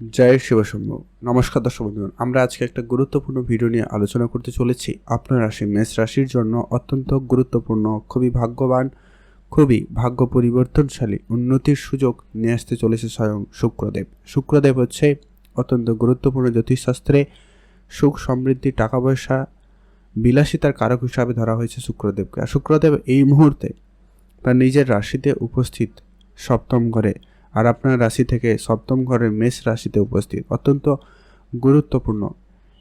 জয় শিবশম্ভ। নমস্কার দর্শক বন্ধুগণ, আমরা আজকে একটা গুরুত্বপূর্ণ ভিডিও নিয়ে আলোচনা করতে চলেছি। আপনার রাশি মেষ রাশির জন্য অত্যন্ত গুরুত্বপূর্ণ, খুবই ভাগ্যবান, খুবই ভাগ্য পরিবর্তনশালী উন্নতির সুযোগ নিয়ে আসতে চলেছে স্বয়ং শুক্রদেব। শুক্রদেব হচ্ছে অত্যন্ত গুরুত্বপূর্ণ জ্যোতিষশাস্ত্রে সুখ, সমৃদ্ধি টাকা পয়সা বিলাসিতার কারক হিসাবে ধরা হয়েছে শুক্রদেবকে। আর শুক্রদেব এই মুহূর্তে তার নিজের রাশিতে উপস্থিত সপ্তম ঘরে আর আপনার রাশি থেকে সপ্তম ঘরের মেষ রাশিতে উপস্থিত। অত্যন্ত গুরুত্বপূর্ণ।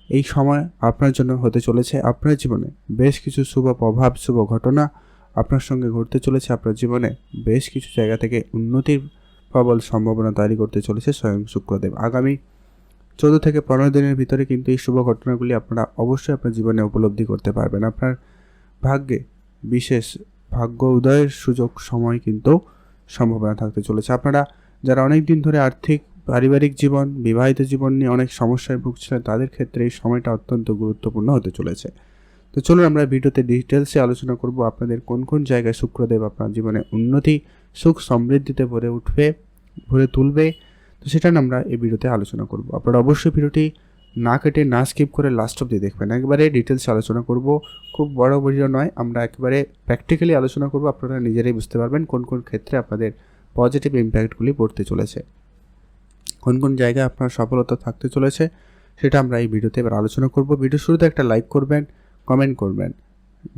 এই সময় আপনার জন্য হতে চলেছে আপনার জীবনে বেশ কিছু শুভ প্রভাব, শুভ ঘটনা আপনার সঙ্গে ঘটতে চলেছে। আপনার জীবনে বেশ কিছু জায়গা থেকে উন্নতির প্রবল সম্ভাবনা তৈরি করতে চলেছে স্বয়ং শুক্রদেব। আগামী চোদ্দ থেকে পনেরো দিনের ভিতরে কিন্তু এই শুভ ঘটনাগুলি আপনারা অবশ্যই আপনার জীবনে উপলব্ধি করতে পারবেন। আপনার ভাগ্যে বিশেষ ভাগ্য উদয়ের সুযোগ সময় কিন্তু সম্ভাবনা থাকতে চলেছে। আপনারা যারা অনেক দিন ধরে আর্থিক, পারিবারিক জীবন, বিবাহিত জীবন নিয়ে অনেক সমস্যায় ভুগছিলেন, তাদের ক্ষেত্রে এই সময়টা অত্যন্ত গুরুত্বপূর্ণ হতে চলেছে। তো চলুন আমরা ভিডিওতে ডিটেলসে আলোচনা করব আপনাদের কোন কোন জায়গায় শুক্রদেব আপনার জীবনে উন্নতি, সুখ সমৃদ্ধিতে ভরে উঠবে, ভরে তুলবে, তো সেটা আমরা এই ভিডিওতে আলোচনা করব। আপনারা অবশ্যই ভিডিওটি না কেটে, না স্কিপ করে লাস্ট অব্দি দেখবেন। একবারে ডিটেলসে আলোচনা করব। খুব বড় ভিডিও নয়, আমরা একেবারে প্র্যাকটিক্যালি আলোচনা করব। আপনারা নিজেরাই বুঝতে পারবেন কোন কোন ক্ষেত্রে আপনাদের পজিটিভ ইম্প্যাক্টগুলি পড়তে চলেছে। কোন কোন জায়গায় আপনার সফলতা থাকতে চলেছে, সেটা আমরা এই ভিডিওতে এবার আলোচনা করব। ভিডিও শুরুতে একটা লাইক করবেন কমেন্ট করবেন।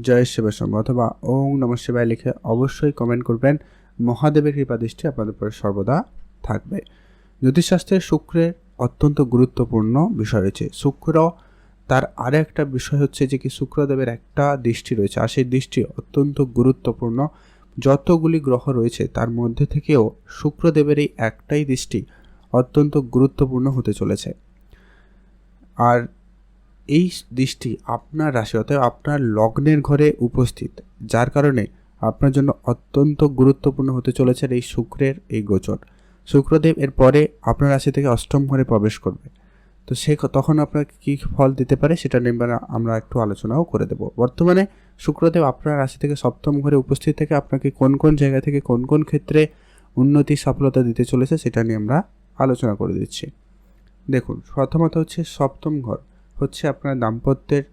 জয় শিবের সঙ্গে অথবা ওং নম শিবায় লিখে অবশ্যই কমেন্ট করবেন। মহাদেবের কৃপা দৃষ্টি আপনাদের উপরে সর্বদা থাকবে। জ্যোতিষশাস্ত্রের শুক্রের অত্যন্ত গুরুত্বপূর্ণ বিষয় রয়েছে। শুক্র তার আর একটা বিষয় হচ্ছে যে কি শুক্রদেবের একটা দৃষ্টি রয়েছে, আর সেই দৃষ্টি অত্যন্ত গুরুত্বপূর্ণ। যতগুলি গ্রহ রয়েছে, তার মধ্যে থেকেও শুক্রদেবের এই একটাই দৃষ্টি অত্যন্ত গুরুত্বপূর্ণ হতে চলেছে। আর এই দৃষ্টি আপনার রাশি অর্থাৎ আপনার লগ্নের ঘরে উপস্থিত, যার কারণে আপনার জন্য অত্যন্ত গুরুত্বপূর্ণ হতে চলেছে এই শুক্রের এই গোচর। শুক্রদেব এর পরে আপনার রাশি থেকে অষ্টম ঘরে প্রবেশ করবে। তো সে তখন আপনাকে কী ফল দিতে পারে সেটা নিয়ে আমরা একটু আলোচনাও করে দেব। বর্তমানে শুক্রদেব আপনার রাশি থেকে সপ্তম ঘরে উপস্থিত থেকে আপনাকে কোন কোন জায়গা থেকে কোন কোন ক্ষেত্রে উন্নতি, সফলতা দিতে চলেছে সেটা নিয়ে আমরা আলোচনা করে দিচ্ছি। দেখুন, প্রথমত হচ্ছে সপ্তম ঘর হচ্ছে আপনার দাম্পত্যের,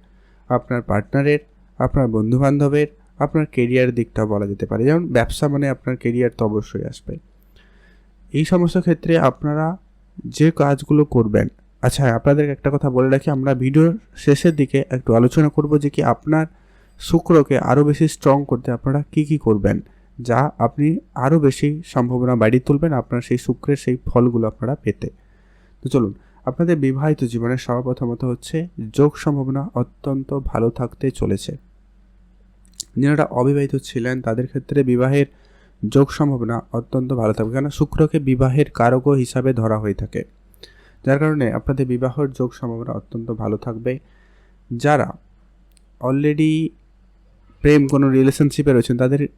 আপনার পার্টনারের, আপনার বন্ধুবান্ধবের, আপনার কেরিয়ার দিকটা বলা যেতে পারে। যেমন ব্যবসা মানে আপনার কেরিয়ার তো অবশ্যই আসবে। এই সমস্ত ক্ষেত্রে আপনারা যে কাজগুলো করবেন আচ্ছা আপনাদের একটা কথা বলে রাখি। আমরা ভিডিওর শেষের দিকে একটু আলোচনা করব যে কি আপনার শুক্রকে আরও বেশি স্ট্রং করতে আপনারা কি কি করবেন, যা আপনি আরও বেশি সম্ভাবনা বাড়িয়ে তুলবেন আপনার সেই শুক্রের সেই ফলগুলো আপনারা পেতে। তো চলুন, আপনাদের বিবাহিত জীবনের সর্বপ্রথমত হচ্ছে যোগ সম্ভাবনা অত্যন্ত ভালো থাকতে চলেছে। যারা অবিবাহিত ছিলেন, তাদের ক্ষেত্রে বিবাহের যোগ সম্ভাবনা অত্যন্ত ভালো থাকবে। কেন শুক্রকে বিবাহের কারকও হিসাবে ধরা হয়ে থাকে। যার কারণে আপনাদের বিবাহের যোগ সম্ভাবনা অত্যন্ত ভালো থাকবে। যারা অলরেডি প্রেম কোনো রিলেশনশিপে রয়েছেন, তাদের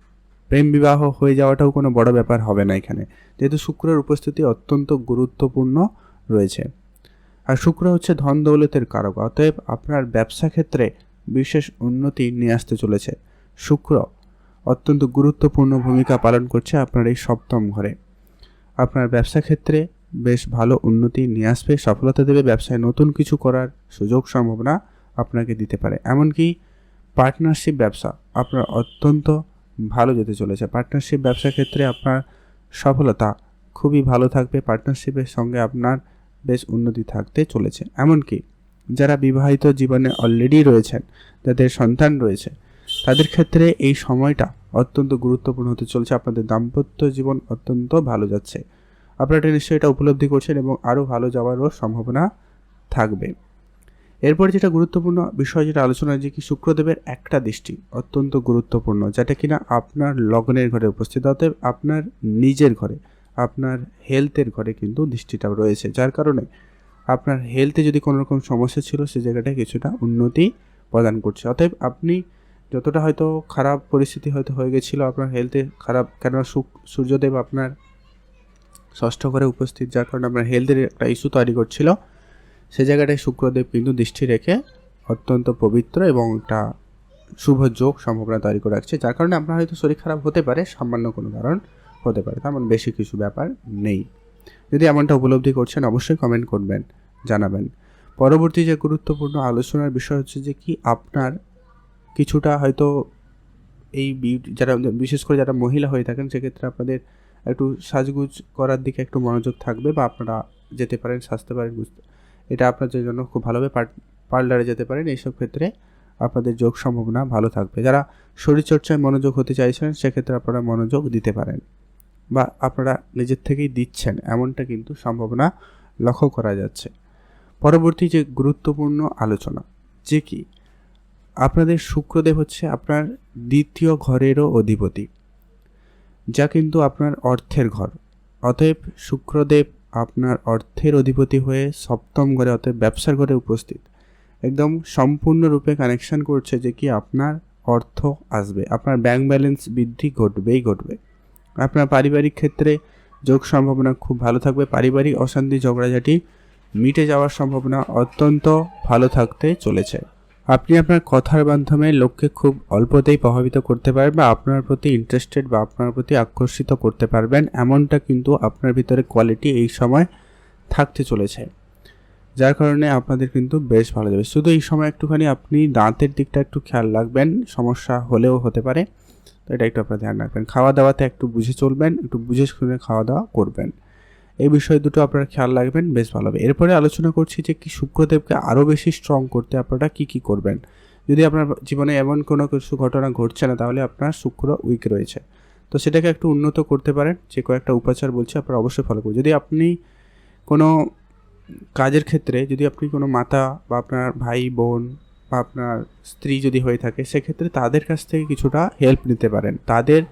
প্রেম বিবাহ হয়ে যাওয়াটাও কোনো বড় ব্যাপার হবে না এখানে। যেহেতু শুক্রের উপস্থিতি অত্যন্ত গুরুত্বপূর্ণ রয়েছে। আর শুক্র হচ্ছে ধন দৌলতের কারক, অতএব আপনার ব্যবসা ক্ষেত্রে বিশেষ উন্নতি নিয়ে আসতে চলেছে। শুক্র অত্যন্ত গুরুত্বপূর্ণ ভূমিকা পালন করছে আপনার এই সপ্তম ঘরে। আপনার ব্যবসা ক্ষেত্রে বেশ ভালো উন্নতি নিয়ে আসবে, সফলতা দেবে, ব্যবসায় নতুন কিছু করার সুযোগ সম্ভাবনা আপনাকে দিতে পারে। এমনকি পার্টনারশিপ ব্যবসা আপনার অত্যন্ত ভালো যেতে চলেছে। পার্টনারশিপ ব্যবসার ক্ষেত্রে আপনার সফলতা খুবই ভালো থাকবে পার্টনারশিপের সঙ্গে আপনার বেশ উন্নতি থাকতে চলেছে। এমনকি যারা বিবাহিত জীবনে অলরেডি রয়েছেন, যাদের সন্তান রয়েছে, তাদের ক্ষেত্রে এই সময়টা অত্যন্ত গুরুত্বপূর্ণ হতে চলছে। আপনাদের দাম্পত্য জীবন অত্যন্ত ভালো যাচ্ছে। আপনারা নিশ্চয়ই এটা উপলব্ধি করছেন এবং আরও ভালো যাওয়ারও সম্ভাবনা থাকবে। এরপর যেটা গুরুত্বপূর্ণ বিষয় যেটা আলোচনা যে কি শুক্রদেবের একটা দৃষ্টি অত্যন্ত গুরুত্বপূর্ণ, যেটা কিনা আপনার লগ্নের ঘরে উপস্থিত, অতএব আপনার নিজের ঘরে, আপনার হেলথের ঘরে কিন্তু দৃষ্টিটা রয়েছে। যার কারণে আপনার হেলথে যদি কোনো রকম সমস্যা ছিল, সে জায়গাটায় কিছুটা উন্নতি প্রদান করছে। অতএব আপনি যতটা হয়তো খারাপ পরিস্থিতি হয়তো হয়ে গেছিল, আপনার হেলথে খারাপ কেন সূর্যদেব আপনার ষষ্ঠ ঘরে উপস্থিত, যার কারণে আপনার হেলথের একটা ইস্যু তৈরি করছিল। সে জায়গাটায় শুক্রদেব কিন্তু দৃষ্টি রেখে অত্যন্ত পবিত্র এবং একটা শুভ যোগ সম্ভাবনা তৈরি করে রাখছে, যার কারণে আপনার হয়তো শরীর খারাপ হতে পারে, সামান্য কোনো কারণ হতে পারে, তেমন বেশি কিছু ব্যাপার নেই। যদি এমনটা উপলব্ধি করছেন, অবশ্যই কমেন্ট করবেন, জানাবেন। পরবর্তী যে গুরুত্বপূর্ণ আলোচনার বিষয় হচ্ছে যে কি আপনার কিছুটা হয়তো এই যারা বিশেষ করে যারা মহিলা হয়ে থাকেন, সেক্ষেত্রে আপনাদের একটু সাজগুজ করার দিকে একটু মনোযোগ থাকবে বা আপনারা যেতে পারেন, সাজতে পারেন, বুঝতে এটা আপনাদের জন্য খুব ভালো হবে। পার্লারে যেতে পারেন, এইসব ক্ষেত্রে আপনাদের যোগ সম্ভাবনা ভালো থাকবে। যারা শরীরচর্চায় মনোযোগ হতে চাইছেন, সেক্ষেত্রে আপনারা মনোযোগ দিতে পারেন বা আপনারা নিজের থেকেই দিচ্ছেন, এমনটা কিন্তু সম্ভাবনা লক্ষ্য করা যাচ্ছে। পরবর্তী যে গুরুত্বপূর্ণ আলোচনা, যে কি? আপনাদের শুক্রদেব হচ্ছে আপনার দ্বিতীয় ঘরেরও অধিপতি। যা কিন্তু আপনার অর্থের ঘর। অতএব শুক্রদেব আপনার অর্থের অধিপতি হয়ে সপ্তম ঘরে, অতএব ব্যবসার ঘরে উপস্থিত। একদম সম্পূর্ণরূপে কানেকশন করছে যে কি আপনার অর্থ আসবে, আপনার ব্যাংক ব্যালেন্স বৃদ্ধি ঘটবেই ঘটবে। আপনার পারিবারিক ক্ষেত্রে যোগ সম্ভাবনা খুব ভালো থাকবে, পারিবারিক অশান্তি ঝগড়াঝাটি মিটে যাওয়ার সম্ভাবনা অত্যন্ত ভালো থাকতে চলেছে। আপনি আপনার কথার মাধ্যমে লোককে খুব অল্পতেই প্রভাবিত করতে পারবেন বা আপনার প্রতি ইন্টারেস্টেড বা আপনার প্রতি আকর্ষিত করতে পারবেন। এমনটা কিন্তু আপনার ভিতরে কোয়ালিটি এই সময় থাকতে চলেছে। যার কারণে আপনাদের কিন্তু বেশ ভালো যাবে। শুধু এই সময় একটুখানি আপনি দাঁতের দিকটা একটু খেয়াল রাখবেন, সমস্যা হলেও হতে পারে। তো এটা একটু আপনার ধ্যান রাখবেন। খাওয়া দাওয়াতে একটু বুঝে চলবেন, একটু বুঝে শুনে খাওয়া দাওয়া করবেন। এই বিষয় দুটো আপনারা খেয়াল রাখবেন, বেশ ভালো হবে। এরপরে আলোচনা করছি যে কি শুক্রদেবকে আরও বেশি স্ট্রং করতে আপনারা কি কি করবেন। যদি আপনার জীবনে এমন কোনো কিছু ঘটনা ঘটছে না, তাহলে আপনার শুক্র উইক রয়েছে। তো সেটাকে একটু উন্নত করতে পারেন, যে কয়েকটা উপাচার বলছি আপনারা অবশ্যই ফলো করুন যদি আপনি কোনো কাজের ক্ষেত্রে, যদি আপনি কোনো মাতা বা আপনার ভাই, বোন বা আপনার স্ত্রী যদি হয়ে থাকে, সেক্ষেত্রে তাদের কাছ থেকে কিছুটা হেল্প নিতে পারেন। তাদের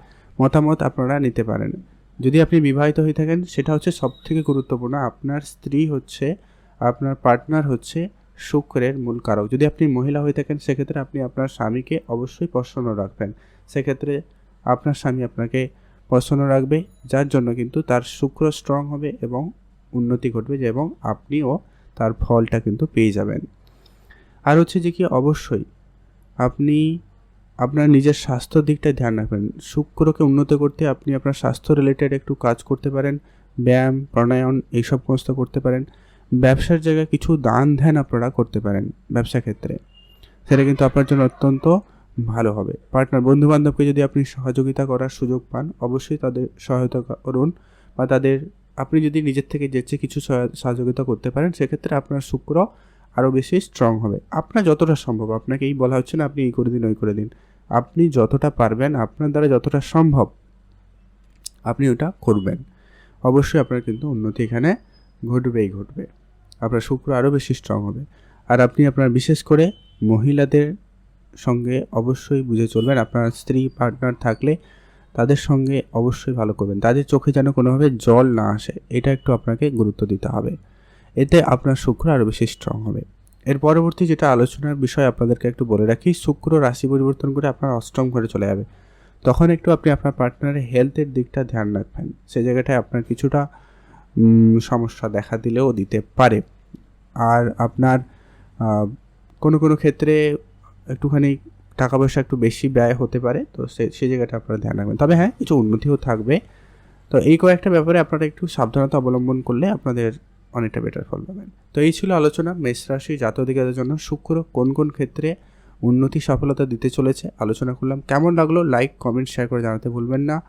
মতামত আপনারা নিতে পারেন। যদি আপনি বিবাহিত হয়ে থাকেন, সেটা হচ্ছে সব থেকে গুরুত্বপূর্ণ, আপনার স্ত্রী হচ্ছে, আপনার পার্টনার হচ্ছে শুক্রের মূল কারক। যদি আপনি মহিলা হয়ে থাকেন, সেক্ষেত্রে আপনি আপনার স্বামীকে অবশ্যই প্রসন্ন রাখবেন। সেক্ষেত্রে আপনার স্বামী আপনাকে প্রসন্ন রাখবে, যার জন্য কিন্তু তার শুক্র স্ট্রং হবে এবং উন্নতি ঘটবে এবং আপনিও তার ফলটা কিন্তু পেয়ে যাবেন। আর হচ্ছে যে কি, অবশ্যই আপনি আপনার নিজের স্বাস্থ্য দিকটা ধ্যান রাখবেন। শুক্রকে উন্নত করতে আপনি আপনার স্বাস্থ্য রিলেটেড একটু কাজ করতে পারেন, ব্যায়াম, প্রাণায়াম এইসব সমস্ত করতে পারেন। ব্যবসার জায়গায় কিছু দান ধ্যান আপনারা করতে পারেন ব্যবসা ক্ষেত্রে। সেটা কিন্তু আপনার জন্য অত্যন্ত ভালো হবে। পার্টনার বন্ধু বান্ধবকে যদি আপনি সহযোগিতা করার সুযোগ পান, অবশ্যই তাদের সহায়তা করুন বা তাদের, আপনি যদি নিজের থেকে যেচে কিছু সহযোগিতা করতে পারেন, সেক্ষেত্রে আপনার শুক্র আরও বেশি স্ট্রং হবে। আপনার যতটা সম্ভব আপনাকে এই বলা হচ্ছে না আপনি এই করে দিন, ওই করে দিন। আপনি যতটা পারবেন, আপনার দ্বারা যতটা সম্ভব আপনি ওটা করবেন। অবশ্যই আপনার কিন্তু উন্নতি এখানে ঘটবেই ঘটবে। আপনার শুক্র আরও বেশি স্ট্রং হবে। আর আপনি আপনার বিশেষ করে মহিলাদের সঙ্গে অবশ্যই বুঝে চলবেন, আপনার স্ত্রী পার্টনার থাকলে তাদের সঙ্গে অবশ্যই ভালো করবেন। তাদের চোখে যেন কোনোভাবে জল না আসে, এটা একটু আপনাকে গুরুত্ব দিতে হবে। এতে আপনার শুক্র আরও বেশি স্ট্রং হবে। এর পরবর্তী যেটা আলোচনার বিষয় আপনাদেরকে একটু বলে রাখি, শুক্র রাশি পরিবর্তন করে আপনার অষ্টম ঘরে চলে যাবে। তখন একটু আপনি আপনার পার্টনারের হেলথের দিকটা ধ্যান রাখবেন। সে জায়গাটায় আপনার কিছুটা সমস্যা দেখা দিলেও দিতে পারে। আর আপনার কোনো কোনো ক্ষেত্রে একটুখানি টাকা পয়সা একটু বেশি ব্যয় হতে পারে, তো সে সেই জায়গাটা আপনারা ধ্যান রাখবেন। তবে হ্যাঁ কিছু উন্নতিও থাকবে। তো এই কয়েকটা ব্যাপারে আপনারা একটু সাবধানতা অবলম্বন করলে আপনাদের অনেকটা বেটার ফল পাবেন। তো এই ছিল আলোচনা। মেষ রাশি জাতদিকাদের জন্য শুক্র কোন কোন ক্ষেত্রে উন্নতি, সফলতা দিতে চলেছে? আলোচনা করলাম। কেমন লাগল? লাইক কমেন্ট শেয়ার করে জানাতে ভুলবেন না।